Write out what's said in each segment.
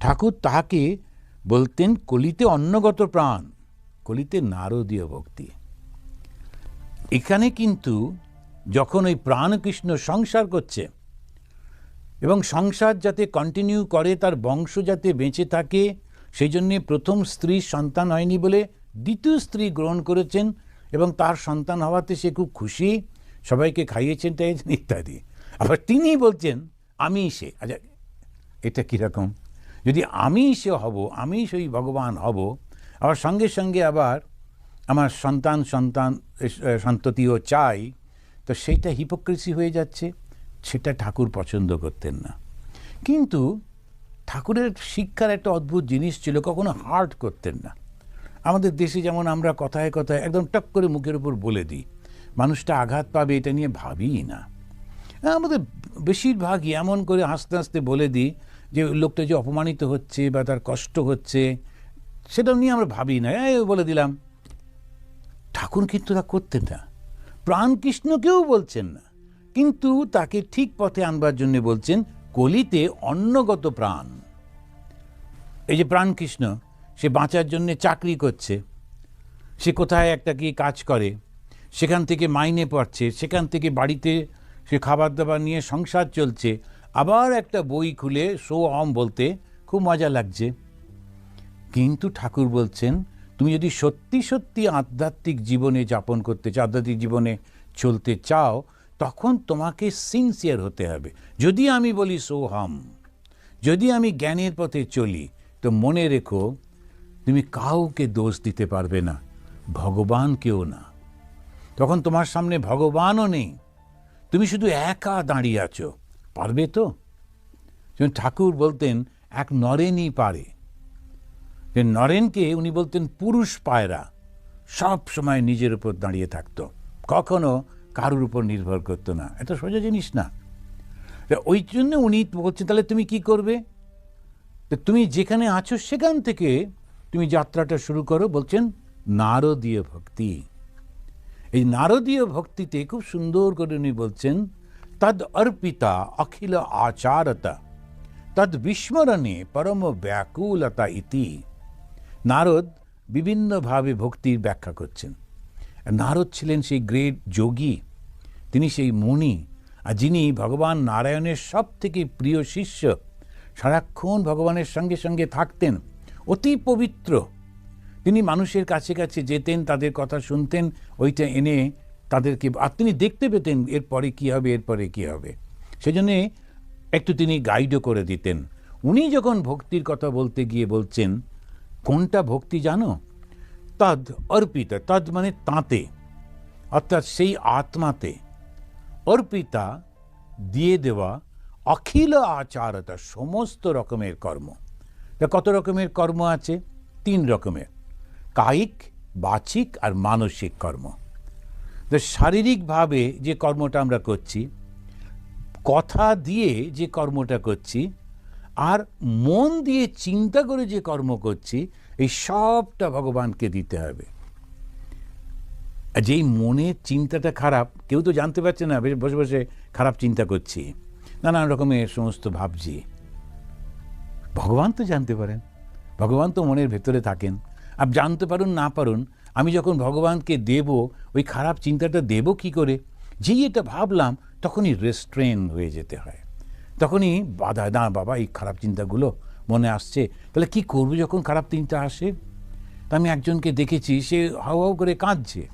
ঠাকুর তাহাকে বলতেন, কলিতে অন্নগত প্রাণ, কলিতে নারদীয় ভক্তি। এখানে কিন্তু যখন ওই প্রাণকৃষ্ণ সংসার করছে এবং সংসার যাতে কন্টিনিউ করে, তার বংশ যাতে বেঁচে থাকে, সেই জন্যে প্রথম স্ত্রীর সন্তান হয়নি বলে দ্বিতীয় স্ত্রী গ্রহণ করেছেন এবং তার সন্তান হওয়াতে সে খুব খুশি, সবাইকে খাইয়েছেন টাইয়েছেন ইত্যাদি। আবার তিনি বলছেন আমি সে। আচ্ছা এটা কীরকম যদি আমি সে হব আমি সেই ভগবান হব, আবার সঙ্গে সঙ্গে আবার আমার সন্তান সন্তান সন্ততিও চাই, তো সেইটা হিপোক্রেসি হয়ে যাচ্ছে, সেটা ঠাকুর পছন্দ করতেন না। কিন্তু ঠাকুরের শিক্ষার একটা অদ্ভুত জিনিস ছিল, কখনো হার্ট করতেন না। আমাদের দেশে যেমন আমরা কথায় কথায় একদম টক করে মুখের উপর বলে দিই, মানুষটা আঘাত পাবে এটা নিয়ে ভাবিই না। আমাদের বেশিরভাগই এমন করে হাসতে হাসতে বলে দিই যে লোকটা যে অপমানিত হচ্ছে বা তার কষ্ট হচ্ছে সেটা নিয়ে আমরা ভাবি না। বলে দিলাম, ঠাকুর কিন্তু তা করতেন না। প্রাণকৃষ্ণকেও বলছেন না। কিন্তু তাকে ঠিক পথে আনবার জন্য বলছেন, কলিতে অন্নগত প্রাণ। এই যে প্রাণকৃষ্ণ সে বাঁচার জন্যে চাকরি করছে। সে কোথায় একটা কি কাজ করে, সেখান থেকে মাইনে পড়ছে সেখান থেকে বাড়িতে সে খাবার দাবার নিয়ে সংসার চলছে। আবার একটা বই খুলে সো অম বলতে খুব মজা লাগছে। কিন্তু ঠাকুর বলছেন, তুমি যদি সত্যি সত্যি আধ্যাত্মিক জীবনে যাপন করতে চাও, আধ্যাত্মিক জীবনে চলতে চাও, তখন তোমাকে সিনসিয়ার হতে হবে। যদি আমি বলি সোহাম যদি আমি জ্ঞানের পথে চলি, তো মনে রেখো, তুমি কাউকে দোষ দিতে পারবে না ভগবানকেও না। তখন তোমার সামনে ভগবানও নেই। তুমি শুধু একা দাঁড়িয়ে আছো। পারবে তো? যেমন ঠাকুর বলতেন, এক নরেনই পারে। যে নরেনকে উনি বলতেন, পুরুষ পায়রা। সব সময় নিজের উপর দাঁড়িয়ে থাকতো। কখনো কারুর উপর নির্ভর করতো না। এত সোজা জিনিস না। ওই জন্য উনি বলছেন, তাহলে তুমি কি করবে? তুমি যেখানে আছো সেখান থেকে তুমি যাত্রাটা শুরু করো। বলছেন, নারদীয় ভক্তি। এই নারদীয় ভক্তিতে খুব সুন্দর করে উনি বলছেন তদ অর্পিতা অখিল আচারতা তদ বিস্মরণে পরম ব্যাকুলতা ইতি নারদ বিভিন্নভাবে ভক্তির ব্যাখ্যা করছেন। নারদ ছিলেন সেই গ্রেট যোগী, তিনি সেই মুনি, আর যিনি ভগবান নারায়ণের সব থেকে প্রিয় শিষ্য, সারাক্ষণ ভগবানের সঙ্গে সঙ্গে থাকতেন, অতি পবিত্র। তিনি মানুষের কাছে কাছে যেতেন, তাদের কথা শুনতেন, ওইটা এনে তাদেরকে, আর তিনি দেখতে পেতেন এরপরে কী হবে, এরপরে কী হবে। সেজন্যে একটু তিনি গাইডও করে দিতেন। উনি যখন ভক্তির কথা বলতে গিয়ে বলছেন, কোনটা ভক্তি জানো? তদ অর্পিতা তদ মানে তাঁতে অর্থাৎ সেই আত্মাতে। অর্পিতা, দিয়ে দেওয়া অখিল আচারতা সমস্ত রকমের কর্ম। কত রকমের কর্ম আছে? তিন রকমের। কায়িক, বাচিক আর মানসিক কর্ম। শারীরিকভাবে যে কর্মটা আমরা করছি, কথা দিয়ে যে কর্মটা করছি, আর মন দিয়ে চিন্তা করে যে কর্ম করছি, এই সবটা ভগবানকে দিতে হবে। যেই মনের চিন্তাটা খারাপ, কেউ তো জানতে পারছে না, বেশ বসে বসে খারাপ চিন্তা করছি, নানান রকমের সমস্ত ভাবছি। ভগবান তো জানতে পারেন, ভগবান তো মনের ভেতরে থাকেন। আর জানতে পারুন, না পারুন আমি যখন ভগবানকে দেব, ওই খারাপ চিন্তাটা দেব কি করে? যেই এটা ভাবলাম, তখনই রেস্ট্রেন হয়ে যেতে হয়। তখনই বাধা, না বাবা, এই খারাপ চিন্তাগুলো মনে আসছে। তাহলে কি করব যখন খারাপ চিন্তা আসে? তা আমি একজনকে দেখেছি, সে হাও হাও করে কাঁদছে।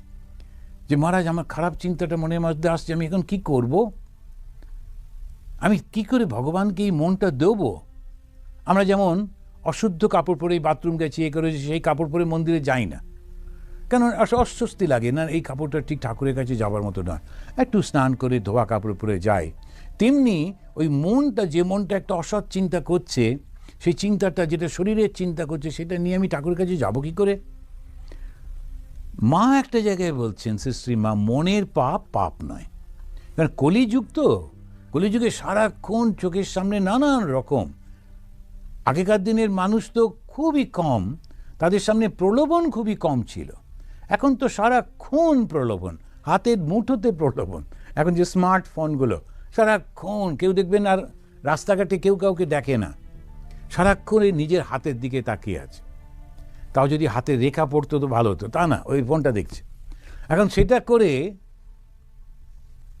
যে, মহারাজ, আমার খারাপ চিন্তাটা মনের মধ্যে আসছে, আমি এখন কি করব? আমি কি করে ভগবানকে এই মনটা দেব? আমরা যেমন অশুদ্ধ কাপড় পরে বাথরুম গেছি, এ করেছি, সেই কাপড় পরে মন্দিরে যাই না। কেন অস্বস্তি লাগে? না, এই কাপড়টা ঠিক ঠাকুরের কাছে যাওয়ার মতো নয়। একটু স্নান করে ধোয়া কাপড় পরে যায়। তেমনি ওই মনটা, যে মনটা একটা অসৎ চিন্তা করছে, সেই চিন্তাটা, যেটা শরীরের চিন্তা করছে, সেটা নিয়ে আমি ঠাকুরের কাছে যাব কি করে? মা একটা জায়গায় বলছেন শ্রী মা, মনের পাপ পাপ নয়। কারণ কলিযুগ তো। কলিযুগে সারাক্ষণ চোখের সামনে নানান রকম। আগেকার দিনের মানুষ তো খুবই কম। তাদের সামনে প্রলোভন খুবই কম ছিল। এখন তো সারাক্ষণ প্রলোভন, হাতের মুঠোতে প্রলোভন। এখন যে স্মার্টফোনগুলো, সারাক্ষণ কেউ দেখবেন আর রাস্তাঘাটে কেউ কাউকে দেখে না। সারাক্ষণ নিজের হাতের দিকে তাকিয়ে আছে। তাও যদি হাতে রেখা পড়তো তো ভালো হতো, তা না, ওই ফোনটা দেখছে। এখন সেটা করে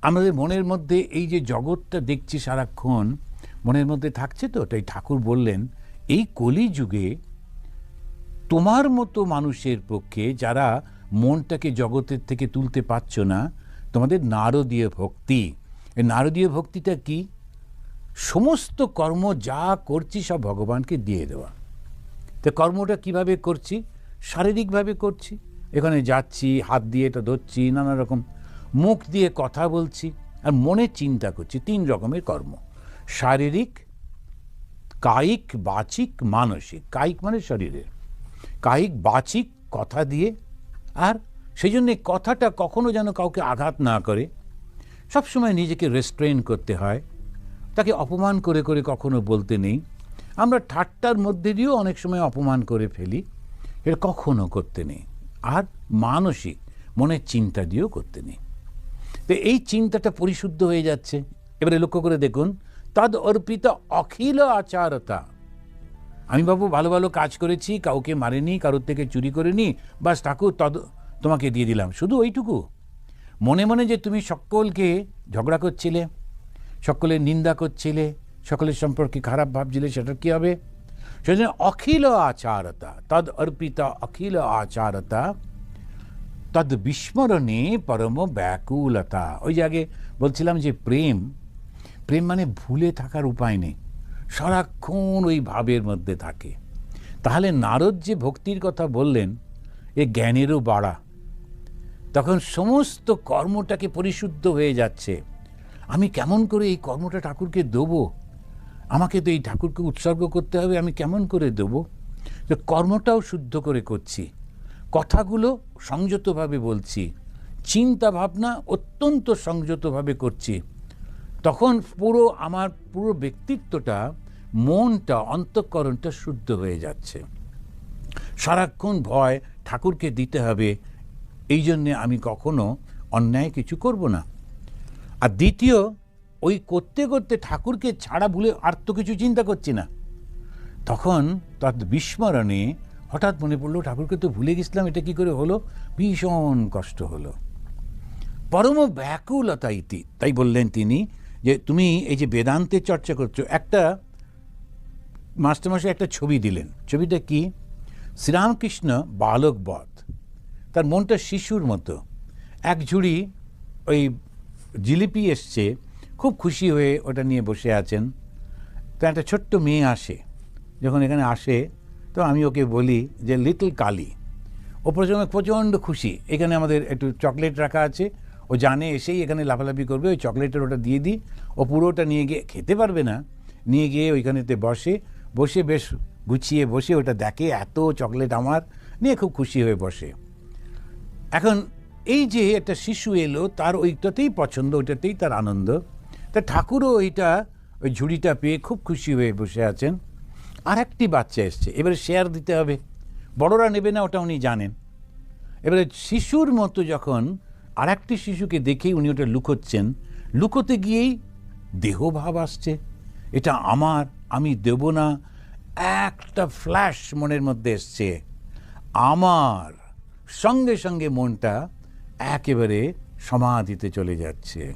আমাদের মনের মধ্যে এই যে জগৎটা দেখছি সারাক্ষণ, মনের মধ্যে থাকছে তো, তাই ঠাকুর বললেন, এই কলি যুগে তোমার মতো মানুষের পক্ষে যারা মনটাকে জগতের থেকে তুলতে পারছ না, তোমাদের নারদীয় ভক্তি। এই নারদীয় ভক্তিটা কি? সমস্ত কর্ম যা করছি সব ভগবানকে দিয়ে দেওয়া। তো কর্মটা কীভাবে করছি? শারীরিকভাবে করছি। এখানে যাচ্ছি, হাত দিয়ে এটা ধরছি, নানা রকম মুখ দিয়ে কথা বলছি আর মনে চিন্তা করছি, তিন রকমের কর্ম। শারীরিক, কায়িক, বাচিক, মানসিক। কায়িক মানে শরীরের। কায়িক, বাচিক, কথা দিয়ে আর সেই জন্যে কথাটা কখনো যেন কাউকে আঘাত না করে। সবসময় নিজেকে রেস্ট্রেন করতে হয়। তাকে অপমান করে করে কখনো বলতে নেই। আমরা ঠাট্টার মধ্যে দিয়েও অনেক সময় অপমান করে ফেলি। এটা কখনো করতে নেই। আর মানসিক মনের চিন্তা দিয়েও করতে নেই। তো এই চিন্তাটা পরিশুদ্ধ হয়ে যাচ্ছে। এবারে লক্ষ্য করে দেখুন। তদ অর্পিত অখিল আচারতা। আমি বাবু ভালো ভালো কাজ করেছি, কাউকে মারেনি, কারোর থেকে চুরি করিনি, বাস ঠাকুর তদ তোমাকে দিয়ে দিলাম, শুধু ওইটুকু। মনে মনে যে তুমি সকলকে ঝগড়া করছিলে, সকলের নিন্দা করছিলে, সকলের সম্পর্কে খারাপ ভাবছিলে, সেটা কী হবে? সেজন্য অখিল আচারতা, তদ অর্পিত অখিল আচারতা, তদ বিস্মরণে পরম ব্যাকুলতা। ওই যে আগে বলছিলাম যে প্রেম প্রেম মানে ভুলে থাকার উপায় নেই। সারাক্ষণ ওই ভাবের মধ্যে থাকে। তাহলে নারদ যে ভক্তির কথা বললেন, এ জ্ঞানেরও বাড়া। তখন সমস্ত কর্মটাকে পরিশুদ্ধ হয়ে যাচ্ছে। আমি কেমন করে এই কর্মটা ঠাকুরকে দেবো? আমাকে তো এই ঠাকুরকে উৎসর্গ করতে হবে, আমি কেমন করে দেবো? তো কর্মটাও শুদ্ধ করে করছি। কথাগুলো সংযতভাবে বলছি। চিন্তা ভাবনা অত্যন্ত সংযতভাবে করছি। তখন পুরো আমার পুরো ব্যক্তিত্বটা মনটা, অন্তঃকরণটা শুদ্ধ হয়ে যাচ্ছে। সারাক্ষণ ভয় ঠাকুরকে দিতে হবে, এই জন্যে আমি কখনো অন্যায় কিছু করব না। আর দ্বিতীয়, ওই করতে করতে ঠাকুরকে ছাড়া ভুলে আর তো কিছু চিন্তা করছি না। তখন তার বিস্মরণে হঠাৎ মনে পড়ল, ঠাকুরকে তো ভুলে গেছিলাম, এটা কি করে হলো? ভীষণ কষ্ট হলো। পরম ব্যাকুলতা ইতি, তাই বললেন তিনি যে, তুমি এই যে বেদান্তের চর্চা করছ, একটা মাস্টারমশাই একটা ছবি দিলেন। ছবিটা কি? শ্রীরামকৃষ্ণ বালক বধ। তার মনটা শিশুর মতো। এক ঝুড়ি ওই জিলিপি এসছে। খুব খুশি হয়ে ওটা নিয়ে বসে আছেন। তো একটা ছোট্ট মেয়ে আসে। যখন এখানে আসে, তো আমি ওকে বলি যে, লিটল কালি, ও প্রথমে প্রচণ্ড খুশি। এখানে আমাদের একটু চকলেট রাখা আছে। ও জানে এসেই এখানে লাফালাফি করবে। ওই চকলেটের ওটা দিয়ে দিই। ও পুরোটা নিয়ে গিয়ে, খেতে পারবে না। নিয়ে গিয়ে ওইখানেতে বসে। বসে বেশ গুছিয়ে বসে ওটা দেখে এত চকলেট আমার, নিয়ে খুব খুশি হয়ে বসে। এখন এই যে একটা শিশু এলো, তার ওইটাতেই পছন্দ, ওইটাতেই তার আনন্দ। তা ঠাকুরও ওইটা, ওই ঝুড়িটা পেয়ে খুব খুশি হয়ে বসে আছেন। আর একটি বাচ্চা এসছে, এবারে শেয়ার দিতে হবে। বড়রা নেবে না, ওটা উনি জানেন। এবারে শিশুর মতো যখন আর একটি শিশুকে দেখেই উনি ওটা লুকোচ্ছেন, লুকোতে গিয়েই দেহভাব আসছে। এটা আমার আমি দেব না। একটা ফ্ল্যাশ মনের মধ্যে এসছে। আমার সঙ্গে সঙ্গে মনটা একেবারে সমাধিতে চলে যাচ্ছে।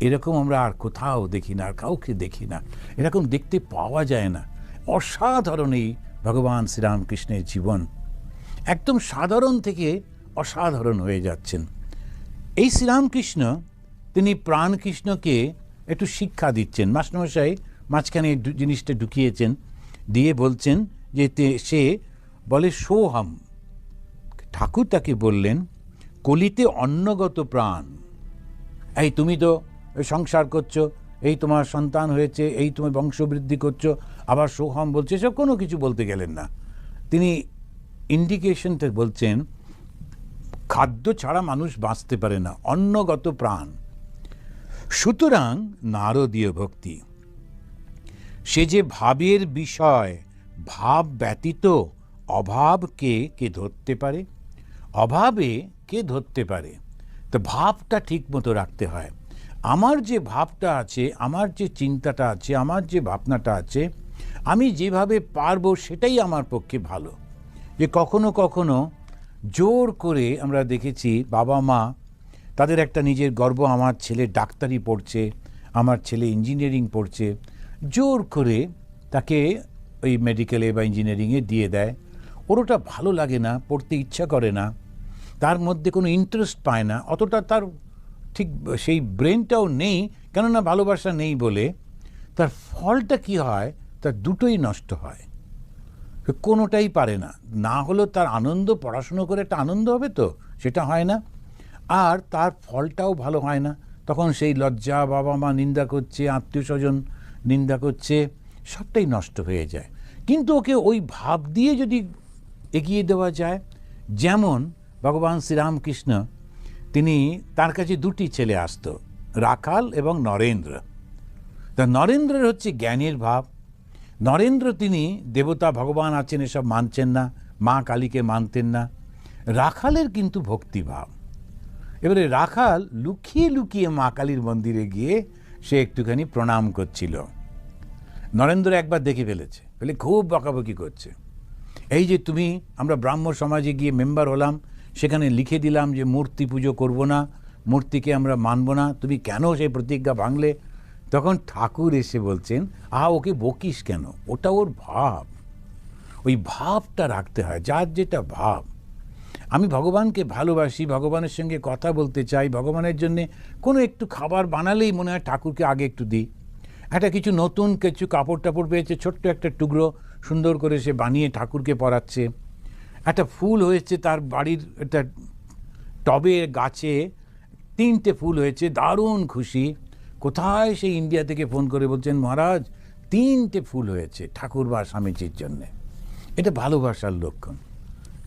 এরকম আমরা আর কোথাও দেখি না, আর কাউকে দেখি না। এরকম দেখতে পাওয়া যায় না। অসাধারণ এই ভগবান শ্রীরামকৃষ্ণের জীবন। একদম সাধারণ থেকে অসাধারণ হয়ে যাচ্ছেন। এই শ্রীরামকৃষ্ণ, তিনি প্রাণকৃষ্ণকে একটু শিক্ষা দিচ্ছেন। মাস্টারমশাই মাঝখানে জিনিসটা ঢুকিয়েছেন, দিয়ে বলছেন যে সে বলে, সোহাম, ঠাকুর তাকে বললেন, কলিতে অন্নগত প্রাণ। এই তুমি তো সংসার করছ, এই তোমার সন্তান হয়েছে, এই তুমি বংশবৃদ্ধি করছ, আবার সোহম বলছে সব কোনো কিছু বলতে গেলেন না। তিনি ইন্ডিকেশনটা বলছেন, খাদ্য ছাড়া মানুষ বাঁচতে পারে না, অন্নগত প্রাণ। সুতরাং নারদীয় ভক্তি সে যে ভাবের বিষয়, ভাব ব্যতীত অভাবকে কে ধরতে পারে? অভাবে কে ধরতে পারে? তো ভাবটা ঠিক মতো রাখতে হয়। আমার যে ভাবটা আছে, আমার যে চিন্তাটা আছে, আমার যে ভাবনাটা আছে, আমি যেভাবে পারব সেটাই আমার পক্ষে ভালো। যে কখনো কখনো জোর করে আমরা দেখেছি বাবা মা, তাদের একটা নিজের গর্ব, আমার ছেলে ডাক্তারি পড়ছে, আমার ছেলে ইঞ্জিনিয়ারিং পড়ছে জোর করে তাকে ওই মেডিকেলে বা ইঞ্জিনিয়ারিংয়ে দিয়ে দেয়। ওর ওটা ভালো লাগে না, পড়তে ইচ্ছা করে না, তার মধ্যে কোনো ইন্টারেস্ট পায় না, অতটা তার ঠিক সেই ব্রেনটাও নেই, কেননা ভালোবাসা নেই বলে তার ফলটা কি হয়? তার দুটোই নষ্ট হয়। কোনোটাই পারে না। না হলেও তার আনন্দ, পড়াশুনো করে একটা আনন্দ হবে তো, সেটা হয় না। আর তার ফলটাও ভালো হয় না। তখন সেই লজ্জা বাবা মা নিন্দা করছে আত্মীয় স্বজন নিন্দা করছে, সবটাই নষ্ট হয়ে যায়। কিন্তু ওকে ওই ভাব দিয়ে যদি এগিয়ে দেওয়া যায়, যেমন ভগবান শ্রীরামকৃষ্ণ, তিনি তার কাছে দুটি ছেলে আসতো, রাখাল এবং নরেন্দ্র। তা নরেন্দ্রের হচ্ছে জ্ঞানের ভাব। নরেন্দ্র তিনি দেবতা ভগবান আছেন, এসব মানছেন না, মা কালীকে মানতেন না। রাখালের কিন্তু ভক্তিভাব এবারে রাখাল লুকিয়ে লুকিয়ে মা কালীর মন্দিরে গিয়ে সে একটুখানি প্রণাম করছিল। নরেন্দ্র একবার দেখে ফেলেছে। ফেলে খুব বকাবকি করছে। এই যে তুমি, আমরা ব্রাহ্ম সমাজে গিয়ে মেম্বার হলাম, সেখানে লিখে দিলাম যে মূর্তি পুজো করব না, মূর্তিকে আমরা মানব না, তুমি কেন সেই প্রতিজ্ঞা ভাঙলে? তখন ঠাকুর এসে বলছেন, আ, ওকে বকিস কেন? ওটা ওর ভাব। ওই ভাবটা রাখতে হয়, যার যেটা ভাব। আমি ভগবানকে ভালোবাসি, ভগবানের সঙ্গে কথা বলতে চাই, ভগবানের জন্যে কোনো একটু খাবার বানালেই মনে হয় ঠাকুরকে আগে একটু দিই। একটা কিছু নতুন কিছু কাপড় টাপড় পেয়েছে, ছোট্ট একটা টুকরো সুন্দর করে সে বানিয়ে ঠাকুরকে পরাচ্ছে একটা ফুল হয়েছে তার বাড়ির একটা টবে, গাছে তিনটে ফুল হয়েছে, দারুণ খুশি। কোথায় সেই ইন্ডিয়া থেকে ফোন করে বলছেন, মহারাজ, তিনটে ফুল হয়েছে ঠাকুর বা স্বামীজির জন্যে। এটা ভালোবাসার লক্ষণ।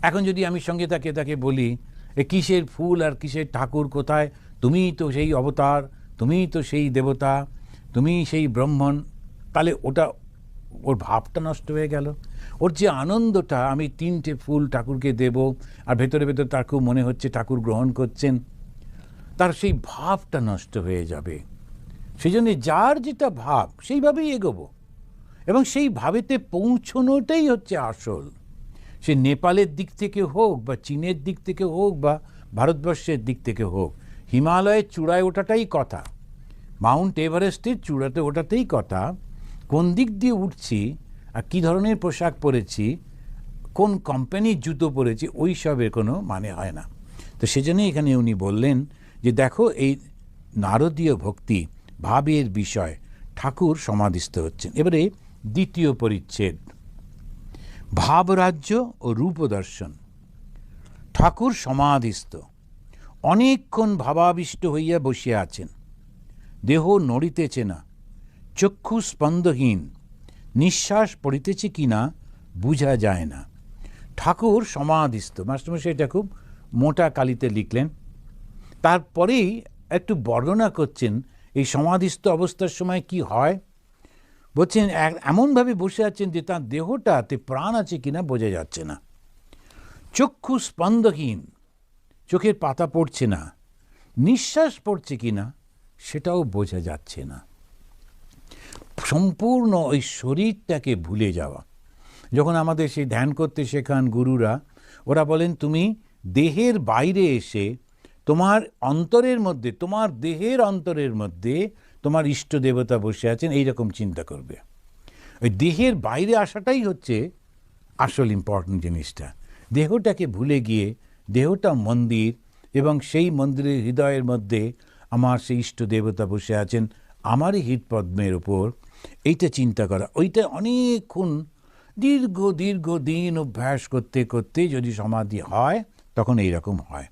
এখন যদি আমি সঙ্গে তাকে তাকে বলি, এ কিসের ফুল আর কিসের ঠাকুর কোথায়? তুমিই তো সেই অবতার, তুমিই তো সেই দেবতা। তুমিই সেই ব্রহ্মণ, তাহলে ওটা, ওর ভাবটা নষ্ট হয়ে গেল। ওর যে আনন্দটা, আমি তিনটে ফুল ঠাকুরকে দেব, আর ভেতরে ভেতরে তার খুব মনে হচ্ছে ঠাকুর গ্রহণ করছেন, তার সেই ভাবটা নষ্ট হয়ে যাবে। সেই জন্যে যার যেটা ভাব, সেইভাবেই এগোবো। এবং সেই ভাবেতে পৌঁছনোটাই হচ্ছে আসল। সে নেপালের দিক থেকে হোক, বা চীনের দিক থেকে হোক, বা ভারতবর্ষের দিক থেকে হোক, হিমালয়ের চূড়ায় ওঠাটাই কথা। মাউন্ট এভারেস্টের চূড়াতে ওঠাতেই কথা কোন দিক দিয়ে উঠছি আর কী ধরনের পোশাক পরেছি, কোন কোম্পানির জুতো পরেছি, ওই সবের কোনো মানে হয় না। তো সেজন্যই এখানে উনি বললেন যে, দেখো, এই নারদীয় ভক্তি, ভাবের বিষয়, ঠাকুর সমাধিস্থ হচ্ছেন। এবারে দ্বিতীয় পরিচ্ছেদ, ভাবরাজ্য ও রূপদর্শন, ঠাকুর সমাধিস্থ, অনেকক্ষণ ভাবাবিষ্ট হইয়া বসিয়া আছেন। দেহ নড়িতেছে না চক্ষু স্পন্দহীন, নিঃশ্বাস পড়িতেছে কি না বুঝা যায় না। ঠাকুর সমাধিস্থ। মাস্টারমশাই এটা খুব মোটা কালিতে লিখলেন। তারপরেই একটু বর্ণনা করছেন, এই সমাধিস্থ অবস্থার সময় কি হয়? বলছেন এমনভাবে বসে আছেন যে তার দেহটাতে প্রাণ আছে কিনা বোঝা যাচ্ছে না। চক্ষু স্পন্দহীন, চোখের পাতা পড়ছে না, নিঃশ্বাস পড়ছে কিনা সেটাও বোঝা যাচ্ছে না। সম্পূর্ণ ওই শরীরটাকে ভুলে যাওয়া। যখন আমাদের সেই ধ্যান করতে শেখান গুরুরা, ওরা বলেন, তুমি দেহের বাইরে এসে তোমার অন্তরের মধ্যে, তোমার দেহের অন্তরের মধ্যে তোমার ইষ্ট দেবতা বসে আছেন এই রকম চিন্তা করবে। ওই দেহের বাইরে আসাটাই হচ্ছে আসল ইম্পর্টেন্ট জিনিসটা। দেহটাকে ভুলে গিয়ে, দেহটা মন্দির এবং সেই মন্দিরের হৃদয়ের মধ্যে আমার সেই ইষ্ট দেবতা বসে আছেন, আমারই হৃদপদ্মের ওপর এইটা চিন্তা করা। ওইটা অনেকক্ষণ দীর্ঘ দীর্ঘ দিন অভ্যাস করতে করতে যদি সমাধি হয়, তখন এই রকম হয়।